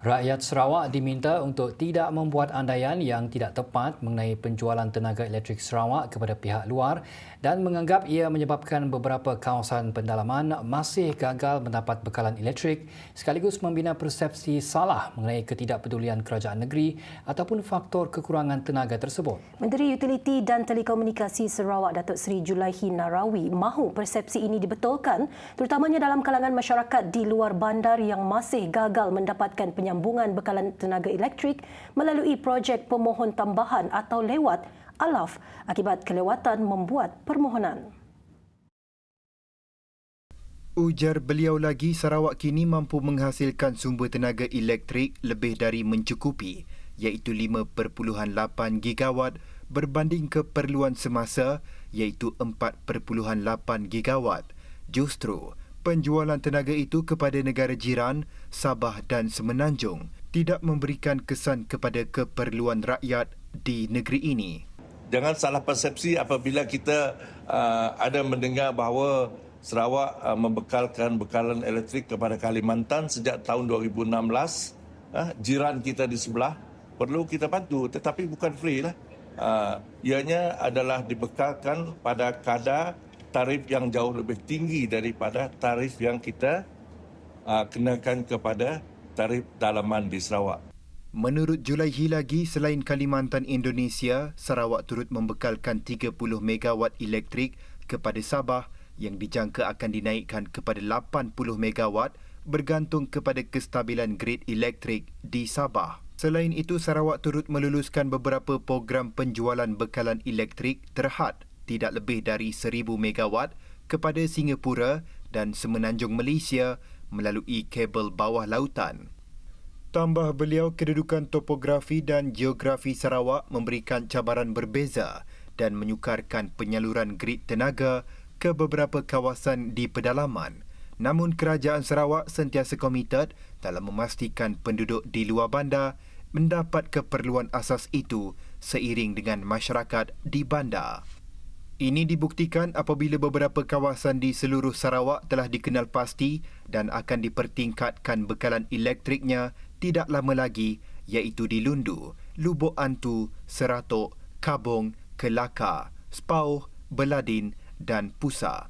Rakyat Sarawak diminta untuk tidak membuat andaian yang tidak tepat mengenai penjualan tenaga elektrik Sarawak kepada pihak luar dan menganggap ia menyebabkan beberapa kawasan pendalaman masih gagal mendapat bekalan elektrik sekaligus membina persepsi salah mengenai ketidakpedulian kerajaan negeri ataupun faktor kekurangan tenaga tersebut. Menteri Utiliti dan Telekomunikasi Sarawak Datuk Seri Julaihi Narawi mahu persepsi ini dibetulkan terutamanya dalam kalangan masyarakat di luar bandar yang masih gagal mendapatkan penyambungan bekalan tenaga elektrik melalui projek pemohon tambahan atau lewat alaf akibat kelewatan membuat permohonan. Ujar beliau lagi Sarawak kini mampu menghasilkan sumber tenaga elektrik lebih dari mencukupi iaitu 5.8 gigawatt berbanding keperluan semasa iaitu 4.8 gigawatt. Justru penjualan tenaga itu kepada negara jiran Sabah dan Semenanjung tidak memberikan kesan kepada keperluan rakyat di negeri ini. Jangan salah persepsi apabila kita uh, ada mendengar bahawa Sarawak uh, membekalkan bekalan elektrik kepada Kalimantan sejak tahun 2016. Uh, jiran kita di sebelah perlu kita bantu tetapi bukan free lah. Uh, ianya adalah dibekalkan pada kadar tarif yang jauh lebih tinggi daripada tarif yang kita uh, kenakan kepada tarif dalaman di Sarawak. Menurut Julaihi lagi, selain Kalimantan Indonesia, Sarawak turut membekalkan 30 megawatt elektrik kepada Sabah yang dijangka akan dinaikkan kepada 80 megawatt bergantung kepada kestabilan grid elektrik di Sabah. Selain itu, Sarawak turut meluluskan beberapa program penjualan bekalan elektrik terhad tidak lebih dari 1000 megawatt kepada Singapura dan Semenanjung Malaysia melalui kabel bawah lautan. Tambah beliau, kedudukan topografi dan geografi Sarawak memberikan cabaran berbeza dan menyukarkan penyaluran grid tenaga ke beberapa kawasan di pedalaman. Namun kerajaan Sarawak sentiasa komited dalam memastikan penduduk di luar bandar mendapat keperluan asas itu seiring dengan masyarakat di bandar. Ini dibuktikan apabila beberapa kawasan di seluruh Sarawak telah dikenal pasti dan akan dipertingkatkan bekalan elektriknya tidak lama lagi iaitu di Lundu, Lubuk Antu, Seratok, Kabong, Kelaka, Spauh, Beladin dan Pusa.